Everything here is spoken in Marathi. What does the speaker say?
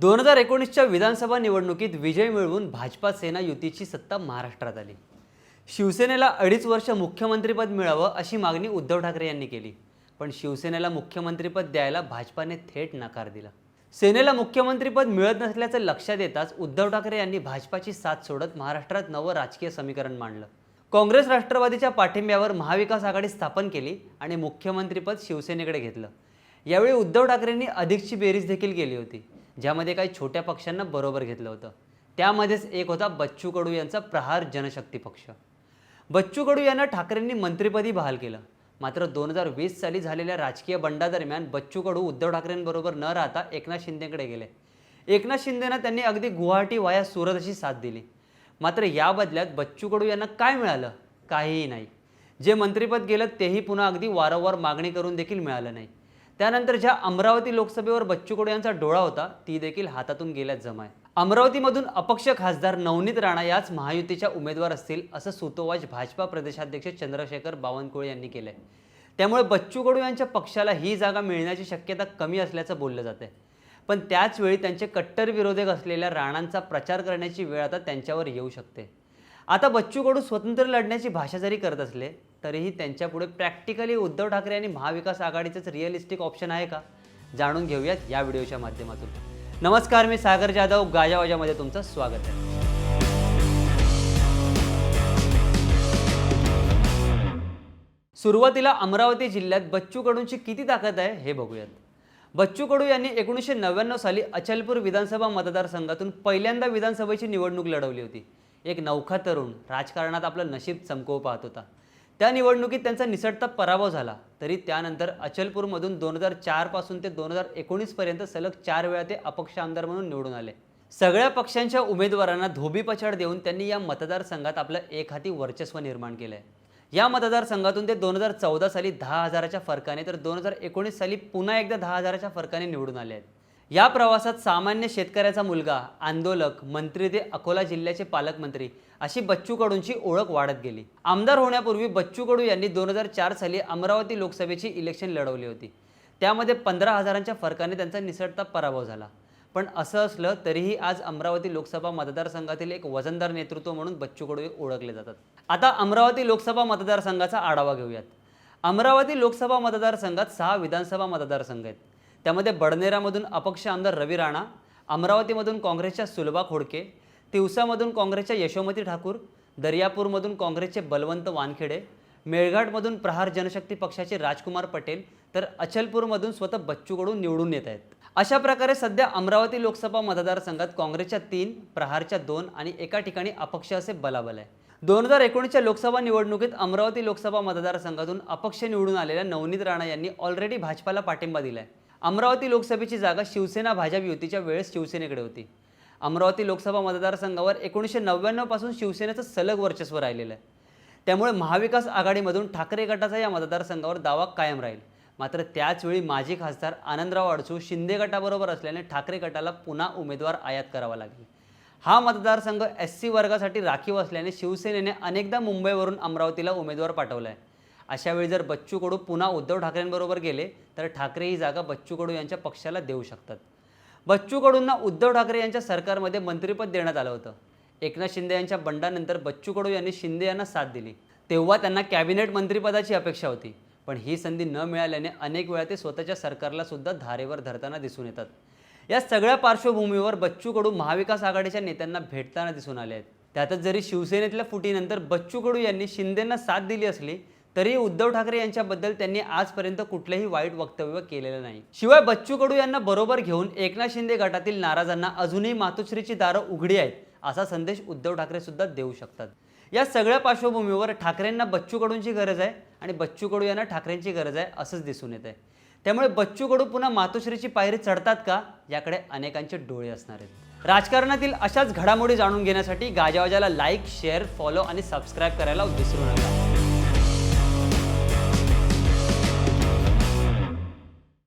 दोन हजार एकोणीसच्या विधानसभा निवडणुकीत विजय मिळवून भाजपा सेना युतीची सत्ता महाराष्ट्रात आली. शिवसेनेला अडीच वर्ष मुख्यमंत्रीपद मिळावं अशी मागणी उद्धव ठाकरे यांनी केली. पण शिवसेनेला मुख्यमंत्रीपद द्यायला भाजपाने थेट नकार दिला. सेनेला मुख्यमंत्रीपद मिळत नसल्याचं लक्षात येताच उद्धव ठाकरे यांनी भाजपाची साथ सोडत महाराष्ट्रात नवं राजकीय समीकरण मांडलं. काँग्रेस राष्ट्रवादीच्या पाठिंब्यावर महाविकास आघाडी स्थापन केली आणि मुख्यमंत्रीपद शिवसेनेकडे घेतलं. यावेळी उद्धव ठाकरेंनी अधिकची बेरीज देखील केली होती. ज्यामध्ये काही छोट्या पक्षांना बरोबर घेतलं होतं. त्यामध्येच एक होता बच्चू कडू यांचा प्रहार जनशक्ती पक्ष. बच्चू कडू यांना ठाकरेंनी मंत्रिपदी बहाल केलं. मात्र दोन हजार वीस साली झालेल्या राजकीय बंडादरम्यान बच्चू कडू उद्धव ठाकरेंबरोबर न राहता एकनाथ शिंदेकडे गेले. एकनाथ शिंदेना त्यांनी अगदी गुवाहाटी वाया सुरत अशी साथ दिली. मात्र या बदल्यात बच्चू कडू यांना काय मिळालं? काहीही नाही. जे मंत्रिपद गेलं तेही पुन्हा अगदी वारंवार मागणी करून देखील मिळालं नाही. त्यानंतर ज्या अमरावती लोकसभेवर बच्चू कडू यांचा डोळा होता ती देखील हातातून गेल्याच जमाय. अमरावतीमधून अपक्ष खासदार नवनीत राणा याच महायुतीच्या उमेदवार असतील असं सुतोवाच भाजपा प्रदेशाध्यक्ष चंद्रशेखर बावनकुळे यांनी केलंय. त्यामुळे बच्चू कडू यांच्या पक्षाला ही जागा मिळण्याची शक्यता कमी असल्याचं बोललं जाते पण त्याचवेळी त्यांचे कट्टर विरोधक असलेल्या राणांचा प्रचार करण्याची वेळ आता त्यांच्यावर येऊ शकते. आता बच्चू कडू स्वतंत्र लढण्याची भाषा जरी करत असले तरीही त्यांच्यापुढे प्रॅक्टिकली उद्धव ठाकरे आणि महाविकास आघाडीचंच रिअलिस्टिक ऑप्शन आहे का? जाणून घेऊयात या व्हिडिओच्या माध्यमातून. नमस्कार मी सागर जाधव गाजावाजामध्ये तुमचं स्वागत आहे. सुरुवातीला अमरावती जिल्ह्यात बच्चू कडूंची किती ताकद आहे हे बघूयात. बच्चू कडू यांनी एकोणीसशे नव्याण्णव साली अचलपूर विधानसभा मतदारसंघातून पहिल्यांदा विधानसभेची निवडणूक लढवली होती. एक नौखा तरुण राजकारणात आपलं नशीब चमकवू पाहत होता. त्या निवडणुकीत त्यांचा निसटता पराभव झाला. तरी त्यानंतर अचलपूरमधून दोन हजार चारपासून ते दोन हजार एकोणीसपर्यंत सलग चार वेळा ते अपक्ष आमदार म्हणून निवडून आले. सगळ्या पक्षांच्या उमेदवारांना धोबीपछाड देऊन त्यांनी या मतदारसंघात आपलं एक हाती वर्चस्व निर्माण केलं आहे या मतदारसंघातून ते दोन हजार चौदा साली दहा हजाराच्या फरकाने तर दोन हजार एकोणीस साली पुन्हा एकदा दहा हजाराच्या फरकाने निवडून आले आहेत. या प्रवासात सामान्य शेतकऱ्याचा मुलगा आंदोलक मंत्री ते अकोला जिल्ह्याचे पालकमंत्री अशी बच्चू कडूंची ओळख वाढत गेली. आमदार होण्यापूर्वी बच्चू कडू यांनी दोन हजार चार साली अमरावती लोकसभेची इलेक्शन लढवली होती. त्यामध्ये पंधरा हजारांच्या फरकाने त्यांचा निसटता पराभव झाला. पण असं असलं तरीही आज अमरावती लोकसभा मतदारसंघातील एक वजनदार नेतृत्व म्हणून बच्चू कडू ओळखले जातात. आता अमरावती लोकसभा मतदारसंघाचा आढावा घेऊयात. अमरावती लोकसभा मतदारसंघात सहा विधानसभा मतदारसंघ आहेत. त्यामध्ये बडनेरामधून अपक्ष आमदार रवी राणा अमरावतीमधून काँग्रेसच्या सुलभा खोडके तिवसामधून काँग्रेसच्या यशोमती ठाकूर दर्यापूरमधून काँग्रेसचे बलवंत वानखेडे मेळघाटमधून प्रहार जनशक्ती पक्षाचे राजकुमार पटेल तर अचलपूरमधून स्वतः बच्चू कडू निवडून येत आहेत. अशा प्रकारे सध्या अमरावती लोकसभा मतदारसंघात काँग्रेसच्या तीन प्रहारच्या दोन आणि एका ठिकाणी अपक्ष असे बलाबल आहे. दोन हजार एकोणीसच्या लोकसभा निवडणुकीत अमरावती लोकसभा मतदारसंघातून अपक्ष निवडून आलेल्या नवनीत राणा यांनी ऑलरेडी भाजपाला पाठिंबा दिलाय. अमरावती लोकसभेची जागा शिवसेना भाजप युतीच्या वेळेस शिवसेनेकडे होती. अमरावती लोकसभा मतदारसंघावर एकोणीसशे नव्याण्णवपासून शिवसेनेचं सलग वर्चस्व राहिलेलं आहे. त्यामुळे महाविकास आघाडीमधून ठाकरे गटाचा या मतदारसंघावर दावा कायम राहील. मात्र त्याचवेळी माजी खासदार आनंदराव अडसू शिंदे गटाबरोबर असल्याने ठाकरे गटाला पुन्हा उमेदवार आयात करावा लागेल. हा मतदारसंघ एस सी वर्गासाठी राखीव असल्याने शिवसेनेने अनेकदा मुंबईवरून अमरावतीला उमेदवार पाठवला आहे अशा वेळी जर बच्चू कडू पुन्हा उद्धव ठाकरेंबरोबर गेले तर ठाकरे ही जागा बच्चू कडू यांच्या पक्षाला देऊ शकतात. बच्चू कडूंना उद्धव ठाकरे यांच्या सरकारमध्ये मंत्रिपद देण्यात आलं होतं. एकनाथ शिंदे यांच्या बंडानंतर बच्चू कडू यांनी शिंदे यांना साथ दिली. तेव्हा त्यांना कॅबिनेट मंत्रिपदाची अपेक्षा होती. पण ही संधी न मिळाल्याने अनेक वेळा ते स्वतःच्या सरकारला सुद्धा धारेवर धरताना दिसून येतात. या सगळ्या पार्श्वभूमीवर बच्चू कडू महाविकास आघाडीच्या नेत्यांना भेटताना दिसून आले आहेत. त्यातच जरी शिवसेनेतल्या फुटीनंतर बच्चू कडू यांनी शिंदेंना साथ दिली असली तरी उद्धव ठाकरे यांच्याबद्दल त्यांनी आजपर्यंत कुठलंही वाईट वक्तव्य केलेलं नाही. शिवाय बच्चू कडू यांना बरोबर घेऊन एकनाथ शिंदे गटातील नाराजांना अजूनही मातोश्रीची दारं उघडी आहेत असा संदेश उद्धव ठाकरे सुद्धा देऊ शकतात. या सगळ्या पार्श्वभूमीवर ठाकरेंना बच्चू कडूंची गरज आहे आणि बच्चू कडू यांना ठाकरेंची गरज आहे असंच दिसून येत आहे त्यामुळे बच्चू कडू पुन्हा मातोश्रीची पायरी चढतात का? याकडे अनेकांचे डोळे असणार आहेत. राजकारणातील अशाच घडामोडी जाणून घेण्यासाठी गाजावाजाला लाईक शेअर फॉलो आणि सबस्क्राईब करायला विसरू नका.